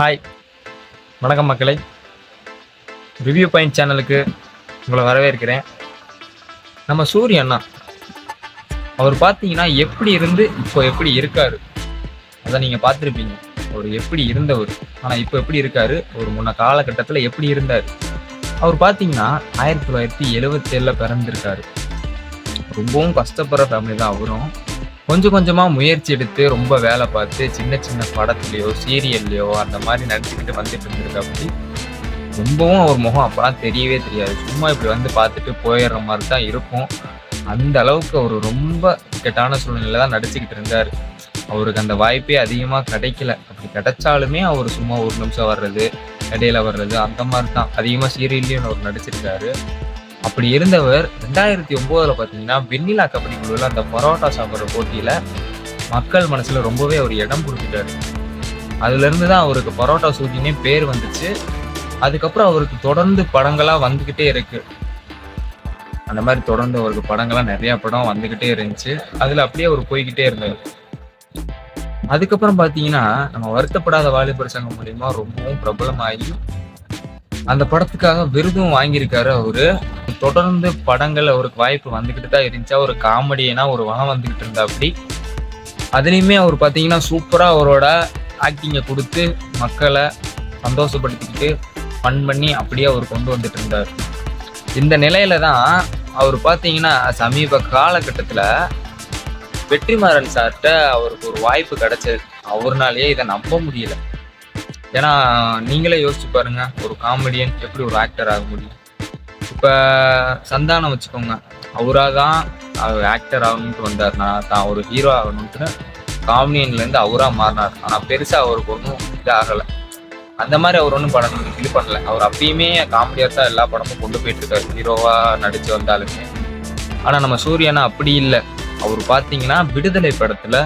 Hi வணக்கம் மக்களை. Review point சேனலுக்கு உங்களை வரவேற்கிறேன். நம்ம சூரிய அண்ணா அவர் பார்த்தீங்கன்னா எப்படி இருந்து இப்போ எப்படி இருக்காரு? அதை நீங்கள் பார்த்துருப்பீங்க. அவர் எப்படி இருந்தவர் ஆனால் இப்போ எப்படி இருக்காரு? ஒரு முன்ன காலகட்டத்தில் எப்படி இருந்தார்? அவர் பார்த்தீங்கன்னா ஆயிரத்தி தொள்ளாயிரத்தி எழுவத்தி ஏழில் பிறந்திருக்காரு. ரொம்பவும் கஷ்டப்படுற ஃபேமிலி தான் அவரும். கொஞ்சம் கொஞ்சமாக முயற்சி எடுத்து ரொம்ப வேலை பார்த்து சின்ன சின்ன படத்துலையோ சீரியல்லையோ அந்த மாதிரி நடிச்சுக்கிட்டு வந்துட்டு இருந்திருக்காப்படி ரொம்பவும் அவர் முகம் அப்போலாம் தெரியவே தெரியாது. சும்மா இப்படி வந்து பார்த்துட்டு போயிடுற மாதிரி தான் இருக்கும். அந்த அளவுக்கு அவர் ரொம்ப இக்கட்டான சூழ்நிலையில தான் நடிச்சுக்கிட்டு இருந்தார். அவருக்கு அந்த வாய்ப்பே அதிகமாக கிடைக்கல. அப்படி கிடைச்சாலுமே அவர் சும்மா ஒரு நிமிஷம் வர்றது இடையில வர்றது அந்த மாதிரி தான். அதிகமாக சீரியல்லையும் அவர் நடிச்சிருக்காரு. அப்படி இருந்தவர் ரெண்டாயிரத்தி ஒம்போதுல பார்த்தீங்கன்னா வெண்ணிலா கபடி குழுவில் அந்த பரோட்டா சாப்பிட்ற போட்டியில மக்கள் மனசுல ரொம்பவே அவர் இடம் கொடுத்துட்டாரு. அதுலேருந்து தான் அவருக்கு பரோட்டா சூட்டினே பேர் வந்துச்சு. அதுக்கப்புறம் அவருக்கு தொடர்ந்து படங்களா வந்துகிட்டே இருக்கு. அந்த மாதிரி தொடர்ந்து அவருக்கு படங்கள்லாம் நிறைய படம் வந்துகிட்டே இருந்துச்சு. அதுல அப்படியே அவர் போய்கிட்டே இருந்தார். அதுக்கப்புறம் பார்த்தீங்கன்னா நம்ம வருத்தப்படாத வாலிபர் சங்கம் மூலியமா ரொம்பவும் பிரபலமாகி அந்த படத்துக்காக விருதும் வாங்கியிருக்காரு அவரு. தொடர்ந்து படங்கள் அவருக்கு வாய்ப்பு வந்துகிட்டு தான் இருந்துச்சு. ஒரு காமெடியனா ஒரு வனம் வந்துகிட்டு இருந்தா அப்படி. அதுலேயுமே அவர் பார்த்தீங்கன்னா சூப்பராக அவரோட ஆக்டிங்கை கொடுத்து மக்களை சந்தோஷப்படுத்திக்கிட்டு ஃபன் பண்ணி அப்படியே அவர் கொண்டு வந்துட்டு இருந்தார். இந்த நிலையில தான் அவர் பார்த்தீங்கன்னா சமீப காலகட்டத்தில் வெற்றிமாறன் சார்கிட்ட அவருக்கு ஒரு வாய்ப்பு கிடைச்சது. அவர்னாலேயே இதை நம்ப முடியல. ஏன்னா நீங்களே யோசிச்சு பாருங்க ஒரு காமெடியன் எப்படி ஒரு ஆக்டர் ஆக முடியும். இப்போ சந்தானம் வச்சுக்கோங்க. அவராக தான் அவர் ஆக்டர் ஆகணும்ட்டு வந்தார்னா தான் ஒரு ஹீரோ ஆகணும்ட்டு காமெடியன்லேருந்து அவராக மாறினார். ஆனால் பெருசாக அவருக்கு ஒன்றும் இது ஆகலை அந்த மாதிரி அவர் ஒன்றும் படம் இது பண்ணல. அவர் அப்பயுமே காமெடியாக தான் எல்லா படமும் கொண்டு போயிட்டு இருக்காரு ஹீரோவாக நடித்து வந்தாலுமே. ஆனால் நம்ம சூரியனா அப்படி இல்லை. அவர் பார்த்தீங்கன்னா விடுதலை படத்தில்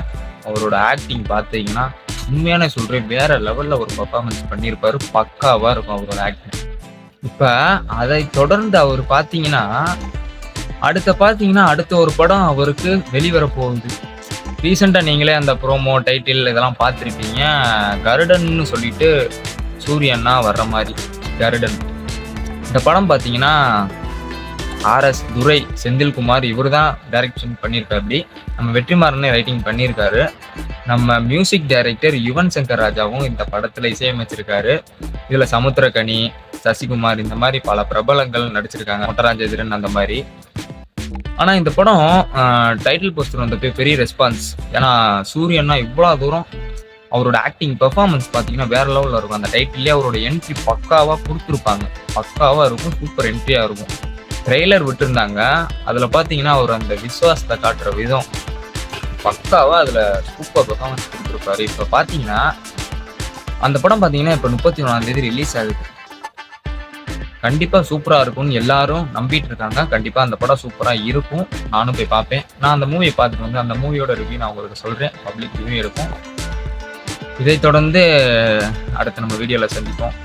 அவரோட ஆக்டிங் பார்த்தீங்கன்னா உண்மையான சொல்றேன் வேற லெவல்ல ஒரு பர்ஃபார்மன்ஸ் பண்ணியிருப்பாரு பக்காவா இருக்கும் அவரோட ஆக்டிங் இப்ப அதை தொடர்ந்து அவர் பாத்தீங்கன்னா அடுத்த பாத்தீங்கன்னா அடுத்த ஒரு படம் அவருக்கு வெளிவர போகுது. ரீசெண்டா நீங்களே அந்த ப்ரோமோ டைட்டில் இதெல்லாம் பார்த்துருப்பீங்க கருடன்னு சொல்லிட்டு சூரியன்னா வர்ற மாதிரி கருடன். இந்த படம் பார்த்தீங்கன்னா ஆர்எஸ் துரை செந்தில்குமார் இவர் தான் டைரக்ஷன் பண்ணியிருக்காரு. அப்படி நம்ம வெற்றிமாறனே ரைட்டிங் பண்ணியிருக்காரு. நம்ம மியூசிக் டைரக்டர் யுவன் சங்கர் ராஜாவும் இந்த படத்தில் இசையமைச்சிருக்காரு. இதில் சமுத்திரகனி சசிகுமார் இந்த மாதிரி பல பிரபலங்கள் நடிச்சிருக்காங்க. மொட்டராஜேந்திரன் அந்த மாதிரி. ஆனால் இந்த படம் டைட்டில் போஸ்டர் வந்தப்போ பெரிய ரெஸ்பான்ஸ் ஏன்னா சூரியன்னா இவ்வளோ தூரம் அவரோட ஆக்டிங் பெர்ஃபார்மன்ஸ் பார்த்தீங்கன்னா வேற லெவலில் இருக்கும். அந்த டைட்டிலே அவரோட என்ட்ரி பக்காவாக கொடுத்துருப்பாங்க. பக்காவாக இருக்கும் சூப்பர் என்ட்ரியாக இருக்கும். ட்ரெய்லர் விட்டுருந்தாங்க. அதில் பார்த்தீங்கன்னா அவர் அந்த விஸ்வாசத்தை காட்டுற விதம் பக்காவாக அதில் சூப்பர் பர்ஃபார்மன்ஸ் கொடுத்துருப்பாரு. இப்போ பார்த்தீங்கன்னா அந்த படம் பார்த்தீங்கன்னா இப்போ முப்பத்தி ஒன்றாம் தேதி ரிலீஸ் ஆகுது. கண்டிப்பாக சூப்பராக இருக்கும்னு எல்லாரும் நம்பிட்டு இருக்காங்க. கண்டிப்பாக அந்த படம் சூப்பராக இருக்கும். நானும் போய் பார்ப்பேன் நான் அந்த மூவியை பார்த்துட்டு வந்து அந்த மூவியோட ரிவ்யூ நான் உங்களுக்கு சொல்கிறேன் பப்ளிக் ரிவ்யூ இருக்கும். இதை தொடர்ந்து அடுத்த நம்ம வீடியோவில் சந்திப்போம்.